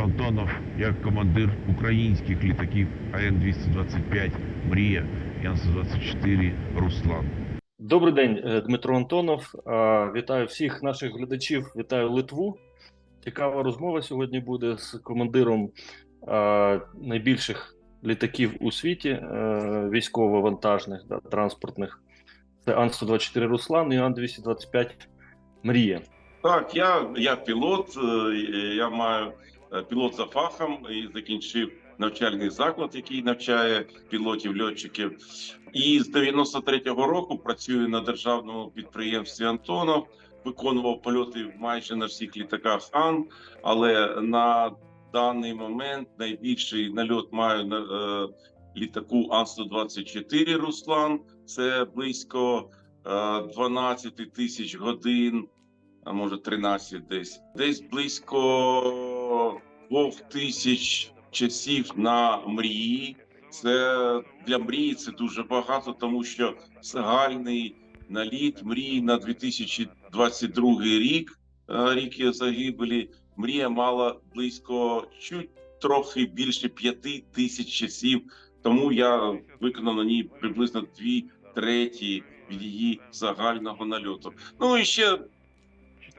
Дмитро Антонов, я командир українських літаків АН-225 Мрія і Ан-124 Руслан. Добрий день, е, Дмитро Антонов. Вітаю всіх наших глядачів. Вітаю Литву. Цікава розмова сьогодні буде з командиром найбільших літаків у світі, е, військово-вантажних да, транспортних. Це Ан-124 Руслан і Ан-225 Мрія. Так, я, я пілот, е, я маю пілот за фахом і закінчив навчальний заклад, який навчає пілотів льотчиків. І з 93-го року працюю на державному підприємстві Антонов. Виконував польоти майже на всіх літаках Ан, але на даний момент найбільший нальот маю на е, літаку Ан-124 Руслан. Це близько е, 12 тисяч годин а може 13 десь. Десь близько двох тисяч часів на мрії. Це для мрії це дуже багато, тому що загальний наліт мрії на 2022 рік, е, рік загибелі, мрія мала близько чуть трохи більше п'яти тисяч часів. Тому я виконав на ній приблизно дві треті від її загального нальоту. Ну і ще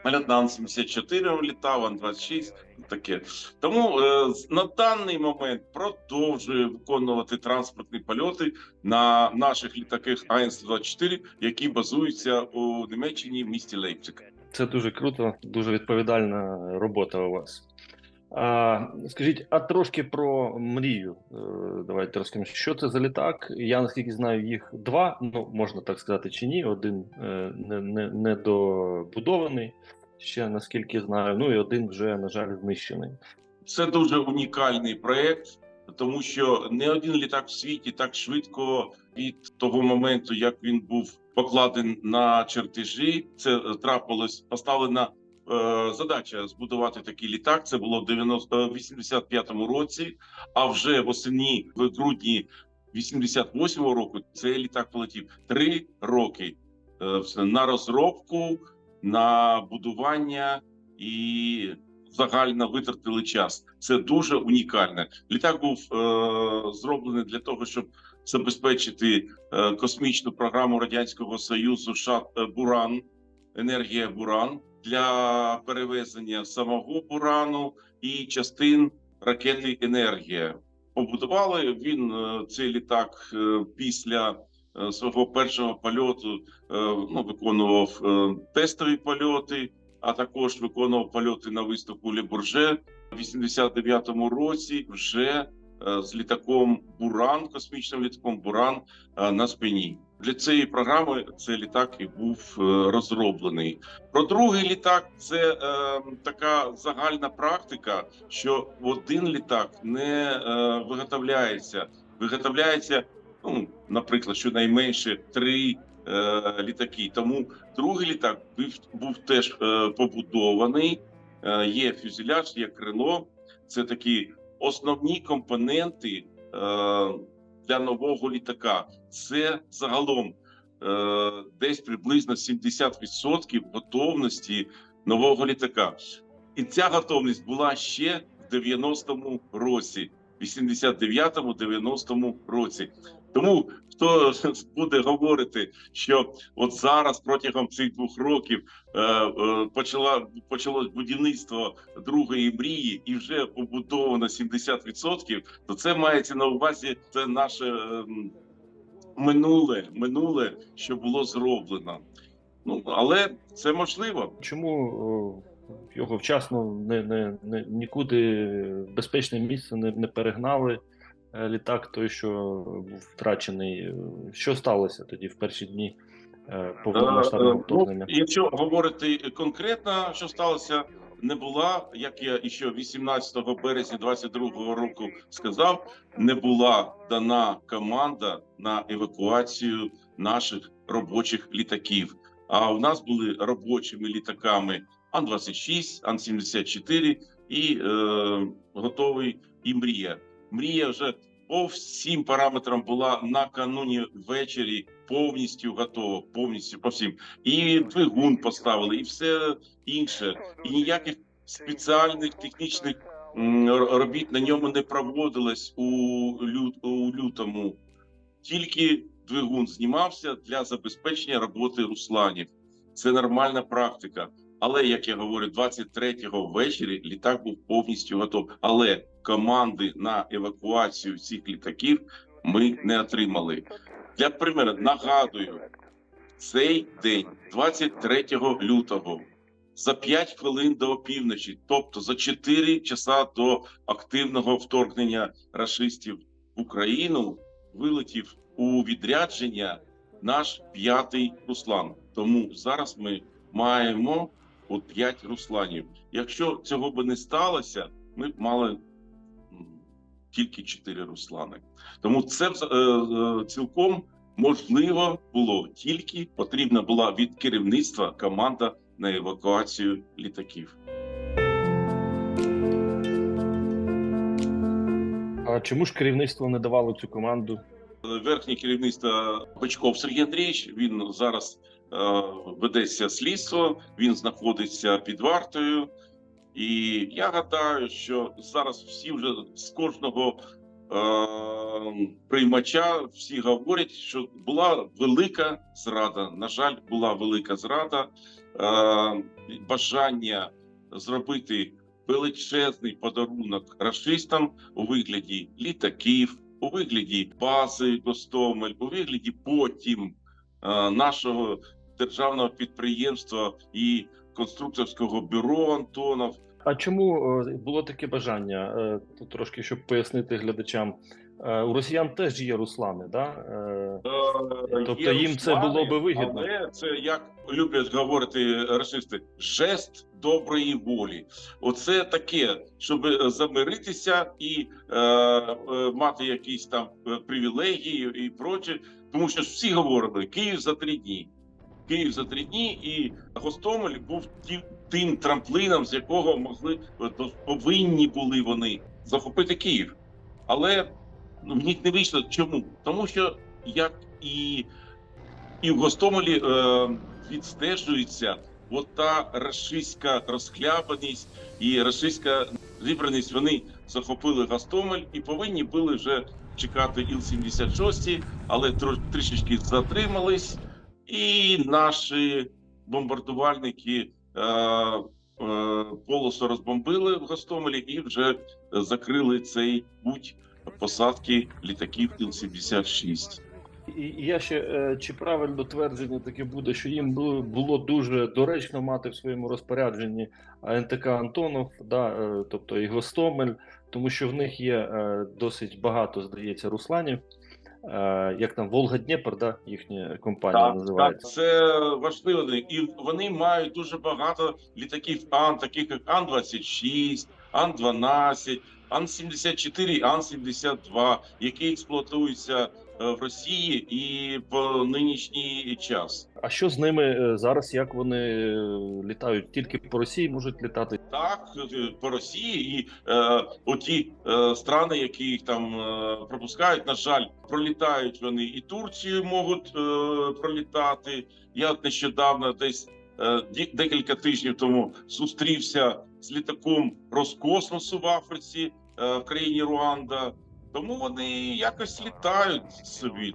Полет на Ан-74 літав, Ан-26, таке. Тому е, на даний момент продовжує виконувати транспортні польоти на наших літаках АН-124, які базуються у Німеччині в місті Лейпциг. Це дуже круто, дуже відповідальна робота у вас. А, скажіть, а трошки про мрію. Е, Давайте розкажемо, що це за літак. Я наскільки знаю, їх два. Ну можна так сказати, чи ні. Один е, не, не, не ще наскільки знаю. Ну і один вже, на жаль, знищений. Це дуже унікальний проект, тому що не один літак в світі так швидко від того моменту, як він був покладений на чертежі. Це трапилось поставлена задача збудувати такий літак. Це було в 90, е, 85-му році. А вже восені в грудні 88-го року цей літак полетів три роки е, на розробку, на будування і загально витратили час. Це дуже унікальне. Літак був е, зроблений для того, щоб забезпечити е, космічну програму радянського союзу «Шат- е, Буран, енергія Буран для перевезення самого Бурану і частин ракети Енергія. Побудували він е, цей літак е, після е, свого першого польоту. Ну, виконував тестові польоти а також виконував польоти на виставку Ле Бурже в 89-му році. Вже з літаком Буран, космічним літаком Буран на спині. Для цієї програми цей літак і був е, розроблений. Про другий літак це е, така загальна практика, що один літак не е, виготовляється. Виготовляється, ну наприклад, щонайменше три е, літаки. Тому другий літак був, був теж е, побудований. Е, є фюзеляж, є крило. Це такі основні компоненти е, для нового літака. Це загалом е, десь приблизно 70% готовності нового літака. І ця готовність була ще в 90-му році, 89-му, 90-му році. Тому хто буде говорити, що от зараз протягом цих двох років е, е, почала почалось будівництво другої мрії, і вже побудовано 70%, то це мається на увазі. Це наше е, минуле, минуле, що було зроблено. Ну але це можливо. Чому його вчасно не, не, не нікуди безпечне місце не, не перегнали? Е, Літак той, що був втрачений. Е, Що сталося тоді в перші дні е, повномасштабного е, вторгнення? Ну, якщо говорити конкретно, що сталося, не була, як я ще 18 березня 22 року сказав, не була дана команда на евакуацію наших робочих літаків. А у нас були робочими літаками Ан-26, Ан-74 і е, готовий і мрія. Мрія вже по всім параметрам була накануні ввечері повністю готова, повністю по всім. І двигун поставили, і все інше. І ніяких спеціальних технічних робіт на ньому не проводилось у, лю- у лютому. Тільки двигун знімався для забезпечення роботи русланів. Це нормальна практика. Але як я говорю, 23-го ввечері літак був повністю готовий. Але команди на евакуацію цих літаків ми не отримали. Для примеру, нагадую, цей день, 23 лютого, за 5 хвилин до опівночі, тобто за 4 часа до активного вторгнення рашистів в Україну, вилетів у відрядження наш п'ятий Руслан. Тому зараз ми маємо от 5 Русланів. Якщо цього би не сталося, ми б мали тільки 4 Руслани. Тому це е, е, цілком можливо було тільки потрібна була від керівництва команда на евакуацію літаків. А чому ж керівництво не давало цю команду? Верхнє керівництво Бачков Сергій Андрійович. Він зараз е, ведеться слідство. Він знаходиться під вартою. І я гадаю, що зараз всі вже з кожного е, приймача всі говорять, що була велика зрада. На жаль, була велика зрада, е, бажання зробити величезний подарунок расистам у вигляді літаків, у вигляді бази Гостомель, у вигляді потім е, нашого державного підприємства і конструкторського бюро Антонов. А чому е, було таке бажання? Е, Тут трошки щоб пояснити глядачам. Е, У росіян теж є Руслани, да? Тобто Є їм це було би вигідно? Але це як люблять говорити расисти, жест доброї волі. Оце таке, щоб замиритися і е, е, мати якісь там привілегії і проче. Тому що всі говорили Київ за три дні. Київ за три дні, і Гостомель був ті- тим трамплином, з якого могли е, то повинні були вони захопити Київ. Але ну, в них не вийшло. Чому? Тому що як і, і в Гостомелі е, відстежується от та рашистська розхлябаність і рашистська зібраність. Вони захопили Гостомель і повинні були вже чекати Іл-76, але трішечки затримались, і наші бомбардувальники е, е, полосу розбомбили в Гостомелі і вже закрили цей путь посадки літаків Іл-76. І я ще е, чи правильно твердження таке буде, що їм було, було дуже доречно мати в своєму розпорядженні НТК Антонов, да, е, тобто і Гостомель, тому що в них є е, досить багато, здається, русланів. Е, Як там Волга Дніпр, да, їхня компанія називається. це важливо. І вони мають дуже багато літаків Ан, таких як Ан-26, Ан-12, Ан-74, Ан-72, які експлуатуються е, в Росії і по нинішній час. А що з ними е, зараз? Як вони е, літають? Тільки по Росії можуть літати? Так, е, по Росії і е, оті е, страни, які їх там е, пропускають, на жаль, пролітають вони і Турцію можуть е, пролітати. Я от нещодавно десь е, декілька тижнів тому зустрівся з літаком Роскосмосу в Африці в країні Руанда. Тому вони якось літають собі.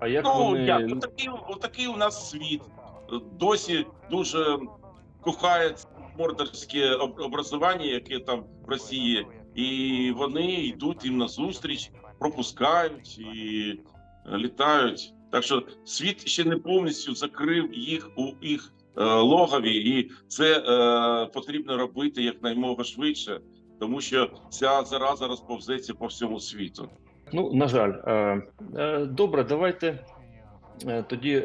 А як ну вони як? отакий, отакий у нас світ. Досі дуже кохає мордорське образування, яке там в Росії, і вони йдуть їм на зустріч, пропускають і е, літають. Так що світ ще не повністю закрив їх у їх е, логові, і це е, потрібно робити якнаймога швидше, тому що ця зараза розповзеться по всьому світу. Ну, на жаль, Е, е, добре, давайте е, тоді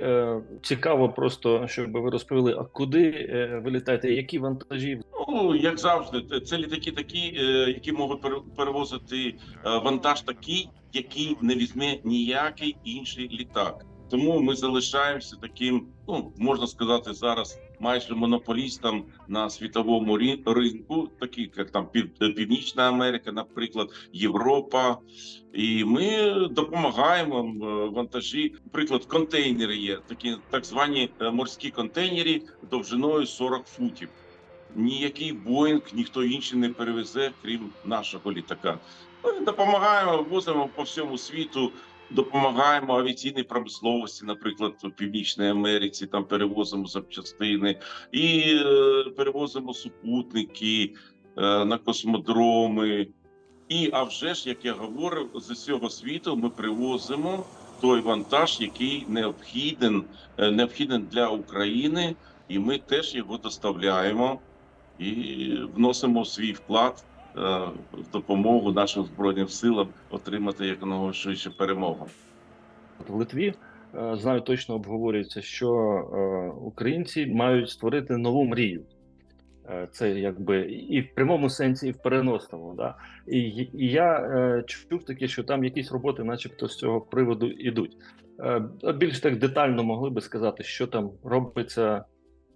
цікаво, просто щоб ви розповіли, а куди ви літаєте, які вантажі? Ну, як завжди, це- літаки такі, які можуть пере- перевозити вантаж такий, який не візьме ніякий інший літак. Тому ми залишаємося таким, ну можна сказати, зараз майже монополістом на світовому ринку, такий як там Пів- Північна Америка, наприклад, Європа. І ми допомагаємо е, вантажі. Наприклад, контейнери є такі так звані е, морські контейнери довжиною 40 футів. ніякий Боїнг ніхто інший не перевезе, крім нашого літака. Ми допомагаємо, возимо по всьому світу, допомагаємо авіаційній промисловості, наприклад, у Північній Америці, там перевозимо запчастини і е, перевозимо супутники е, на космодроми. І а вже ж, як я говорив, з усього світу ми привозимо той вантаж, який необхіден, е, необхіден для України, і ми теж його доставляємо і вносимо свій вклад в допомогу нашим збройним силам отримати якомога швидше перемогу. В Литві е, знаю точно обговорюється, що е, українці мають створити нову мрію. Е, Це якби і в прямому сенсі, і в переносному. Да? І, і я е, чув таке, що там якісь роботи, начебто, з цього приводу йдуть. Е, більш так детально могли би сказати, що там робиться.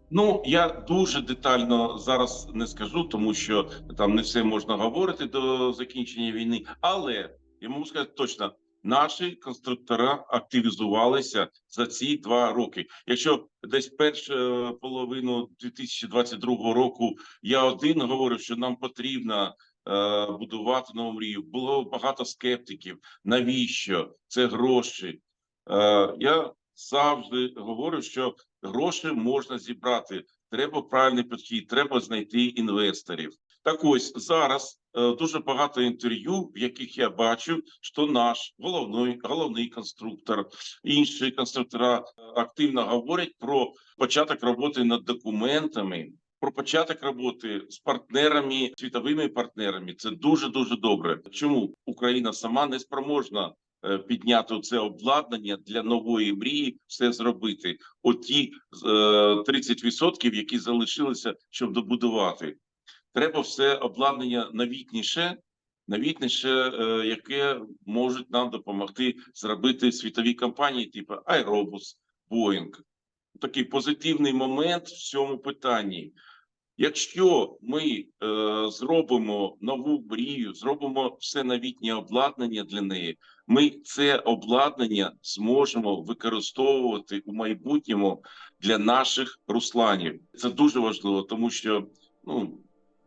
Ну я дуже детально зараз не скажу, тому що там не все можна говорити до закінчення війни. Але я можу сказати точно, наші конструктора активізувалися за ці два роки. Якщо десь першу половину 2022 року я один говорив, що нам потрібно е, будувати нову мрію, було багато скептиків. Навіщо це гроші? Е, я завжди говорю, що гроші можна зібрати. Треба правильний підхід, треба знайти інвесторів. Так ось зараз е, дуже багато інтерв'ю, в яких я бачу, що наш головний головний конструктор, інші конструктора е, активно говорять про початок роботи над документами. Про початок роботи з партнерами, світовими партнерами це дуже дуже добре. Чому Україна сама не спроможна підняти це обладнання для нової мрії, все зробити. Оті е, 30%, які залишилися, щоб добудувати. Треба все обладнання новітніше, новітніше, е, яке можуть нам допомогти зробити світові компанії, типу Aerobus, Boeing. Такий позитивний момент в цьому питанні. Якщо ми е, зробимо нову мрію, зробимо все новітнє обладнання для неї, ми це обладнання зможемо використовувати у майбутньому для наших русланів. Це дуже важливо, тому що ну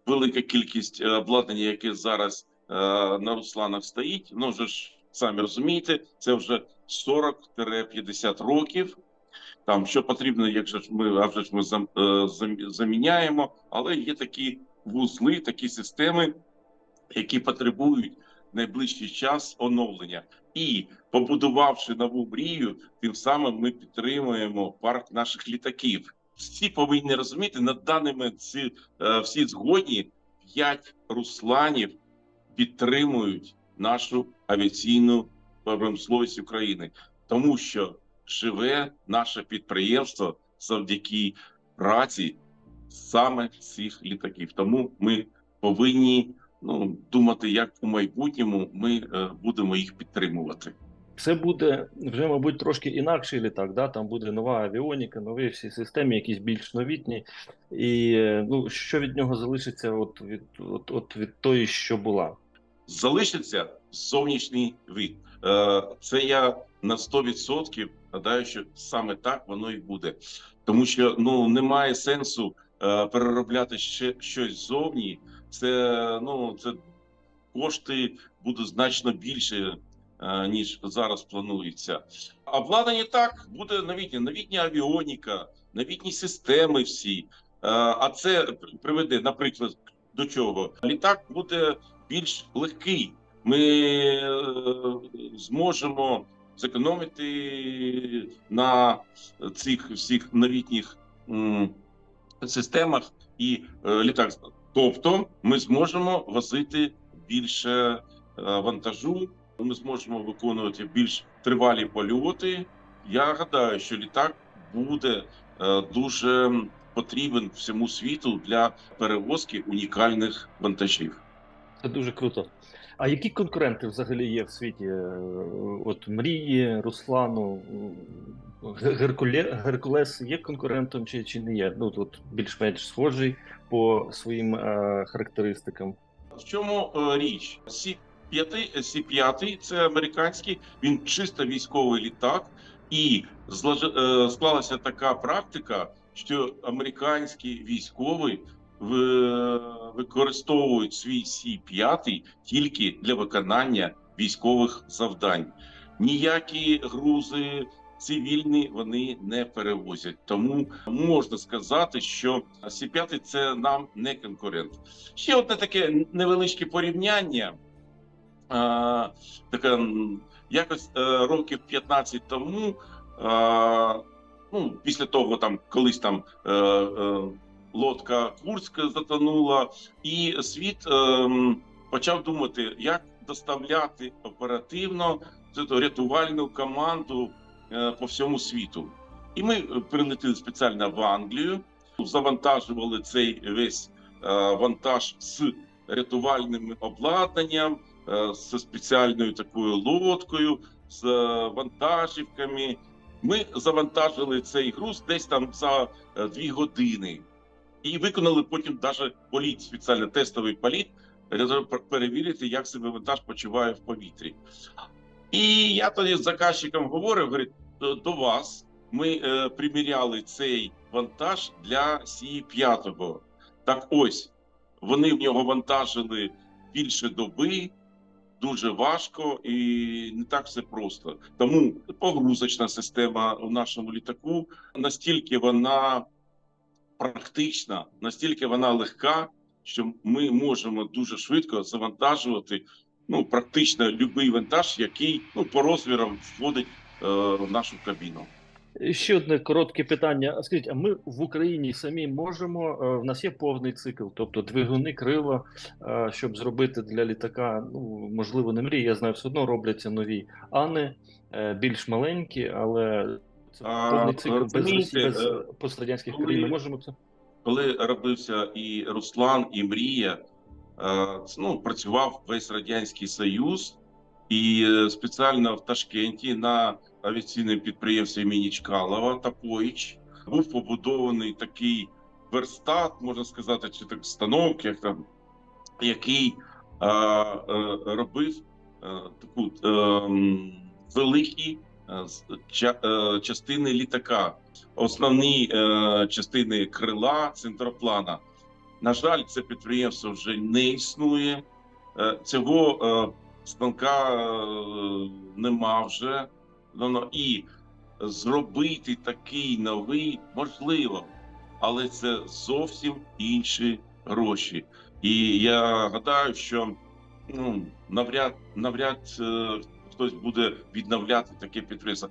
велика кількість е, обладнання, яке зараз е, на русланах стоїть, ну вже ж самі розумієте, це вже 40-50 років. Там що потрібно, якщо ж ми а вже ж ми зам, е, зам- заміняємо, але є такі вузли, такі системи, які потребують найближчий час оновлення. І побудувавши нову мрію, тим самим ми підтримуємо парк наших літаків. Всі повинні розуміти на момент всі, е, всі згодні п'ять русланів підтримують нашу авіаційну промисловість України, тому що живе наше підприємство завдяки праці саме цих літаків. Тому ми повинні ну думати, як у майбутньому ми е, будемо їх підтримувати. Це буде вже, мабуть, трошки інакший літак. Да? Там буде нова авіоніка, нові всі системи, якісь більш новітні. І е, ну, що від нього залишиться от від, от, от від тої, що була. залишиться зовнішній вид. Е, Це я на 100% гадаю, що саме так воно і буде, тому що ну немає сенсу е, переробляти ще щось ззовні. Це ну це кошти будуть значно більше. е, Ніж зараз планується, обладнання так буде новітнє, новітня авіоніка, новітні системи всі. А це приведе, наприклад, до чого літак буде більш легкий. Ми е, зможемо зекономити на цих всіх новітніх системах і е, літак. Тобто, ми зможемо возити більше е, вантажу, ми зможемо виконувати більш тривалі польоти. Я гадаю, що літак буде дуже потрібен всьому світу для перевозки унікальних вантажів. Це дуже круто. А які конкуренти взагалі є в світі? Е, От мрії, Руслану, Геркуле, Геркулес є конкурентом чи, чи не є? Ну тут більш-менш схожий по своїм е, характеристикам. В чому е, річ? Сі 5 Сі 5 це американський, він чисто військовий літак, і е, склалася така практика, що американські військові ви- використовують свій Сі-5 тільки для виконання військових завдань. Ніякі грузи цивільні вони не перевозять. Тому можна сказати, що Сі-5 це нам не конкурент. Ще одне таке невеличке порівняння. А, таке, якось е, років 15 тому, а, ну, після того, там колись там е, е, лодка Курська затонула, і світ е, почав думати, як доставляти оперативно цю рятувальну команду е, по всьому світу. І ми прилетіли спеціально в Англію, завантажували цей весь е, вантаж з рятувальним обладнанням, е, з спеціальною такою лодкою, з е, вантажівками. Ми завантажили цей груз десь там за е, дві години і виконали потім навіть політ, спеціально тестовий політ, для того, перевірити, як себе вантаж почуває в повітрі. І я тоді з заказчиком говорив, говорить, «До- вас ми е, приміряли цей вантаж для Сі 5 Так ось вони в нього вантажили більше доби, дуже важко і не так все просто. Тому погрузочна система в нашому літаку настільки вона практична, настільки вона легка, що ми можемо дуже швидко завантажувати ну практично будь-який вантаж, який ну по розмірам входить е, в нашу кабіну. Ще одне коротке питання. Скажіть, а ми в Україні самі можемо? е, В нас є повний цикл, тобто двигуни, крила, е, щоб зробити для літака, ну можливо, не мрії. Я знаю, все одно робляться нові ани, е, більш маленькі, але це повний цикл без, Росії, без е, пострадянських коли- країн. Ми можемо це? коли робився і Руслан, і Мрія, е, ну, працював весь Радянський Союз, і е, спеціально в Ташкенті на авіаційному підприємстві імені Чкалова Тапоїч був побудований такий верстат, можна сказати, чи так станок, як там, який е, е, робив е, таку е, м, е, е, частини літака основні е, частини крила центроплана. На жаль, це підприємство вже не існує. Цього станка нема вже. І зробити такий новий можливо, але це зовсім інші гроші. І я гадаю, що ну, навряд навряд хтось буде відновляти таке підприємство.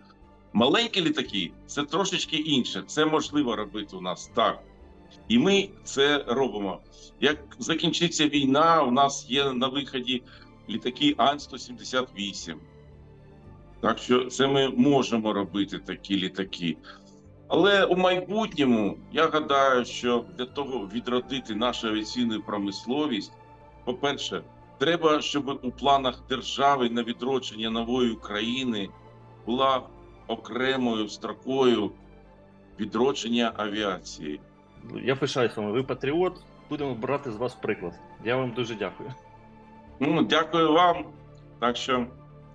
Маленькі літаки це трошечки інше. Це можливо робити у нас так. І ми це робимо. Як закінчиться війна, у нас є на виході літаки Ан-178. Так що це ми можемо робити такі літаки. Але у майбутньому я гадаю, що для того відродити нашу авіаційну промисловість, по-перше, треба, щоб у планах держави на відродження нової України була окремою строкою відродження авіації. Я пишаюсь вами. Ви патріот. Будемо брати з вас приклад. Я вам дуже дякую. Ну, дякую вам. Так що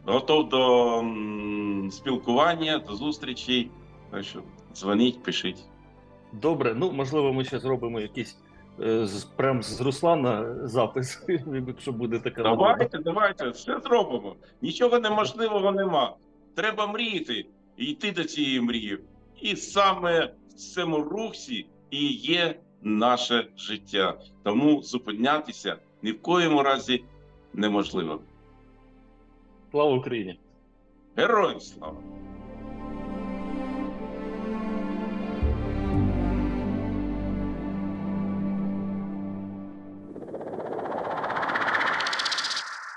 готов до м, спілкування, до зустрічей. Так що дзвоніть, пишіть. Добре, ну можливо, ми ще зробимо якийсь з прям з Руслана запис, якщо буде така. Давайте, давайте, все зробимо. Нічого неможливого нема. Треба мріяти і йти до цієї мрії. І саме в цьому рухсі і є наше життя. Тому зупинятися ні в коєму разі неможливо. Слава Україні! Героям слава!